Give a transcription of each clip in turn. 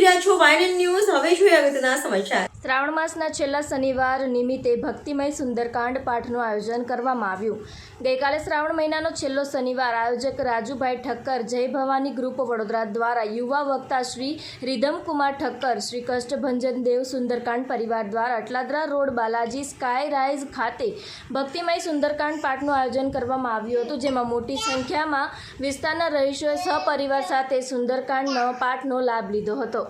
રહ્યા છો વાયનન ન્યૂઝ. હવે જોઈએ અગત્યના સમાચાર. શ્રાવણ માસના છેલ્લા શનિવાર નિમિત્તે ભક્તિમય સુંદરકાંડ પાઠનું આયોજન કરવામાં આવ્યું. ગઈકાલે શ્રાવણ મહિનાનો છેલ્લો શનિવાર. આયોજક રાજુભાઈ ઠક્કર, જય ભવાની ગ્રુપ વડોદરા દ્વારા યુવા વક્તા શ્રી રિધમકુમાર ઠક્કર, શ્રી કષ્ટભંજન દેવ સુંદરકાંડ પરિવાર દ્વારા Atladara road, Balaji Sky Rise ખાતે ભક્તિમય સુંદરકાંડ પાઠનું આયોજન કરવામાં આવ્યું હતું, જેમાં મોટી સંખ્યામાં વિસ્તારના રહીશોએ સહપરિવાર સાથે સુંદરકાંડનો પાઠનો લાભ લીધો હતો.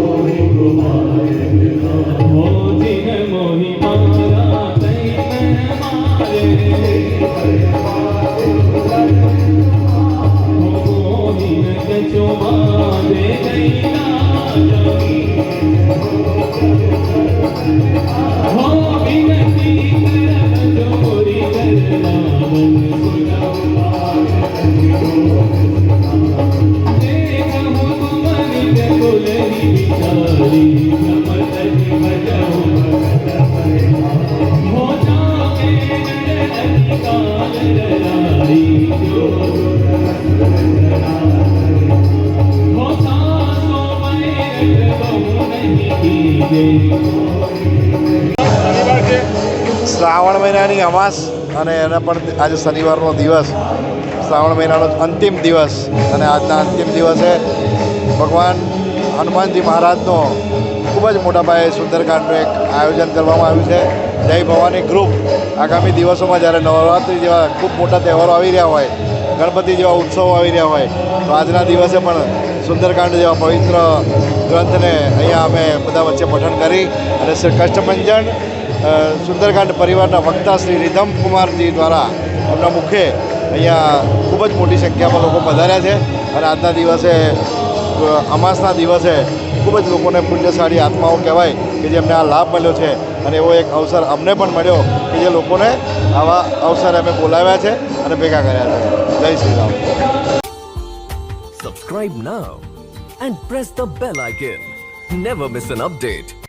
શ્રાવણ મહિનાની અમાસ અને એના પણ આજે શનિવારનો દિવસ શ્રાવણ મહિનાનો અંતિમ દિવસ અને આજના અંતિમ દિવસે ભગવાન હનુમાનજી મહારાજનો ખૂબ જ મોટા પાયે સુંદરકાંડનું એક આયોજન કરવામાં આવ્યું છે. જય ભવાની ગ્રુપ આગામી દિવસોમાં જ્યારે નવરાત્રિ જેવા ખૂબ મોટા તહેવારો આવી રહ્યા હોય, ગણપતિ જેવા ઉત્સવો આવી રહ્યા હોય, તો આજના દિવસે પણ સુંદરકાંડ જેવા પવિત્ર ગ્રંથને અહીંયા અમે બધા વચ્ચે પઠન કરી અને શ્રી કષ્ટભંજન સુંદરકાંડ પરિવારના વક્તા શ્રી રિધમ કુમારજી દ્વારા એમના મુખે અહીંયા ખૂબ જ મોટી સંખ્યામાં લોકો પધાર્યા છે અને આજના દિવસે અમાસના દિવસે ખૂબ જ લોકોને પુણ્યશાળી આત્માઓ કહેવાય કે જેમને આ લાભ મળ્યો છે અને એવો એક અવસર અમને પણ મળ્યો કે જે લોકોને આવા અવસરે અમે બોલાવ્યા છે અને ભેગા કર્યા છે. જય Shri Ram. Subscribe now and press the bell icon never miss an update.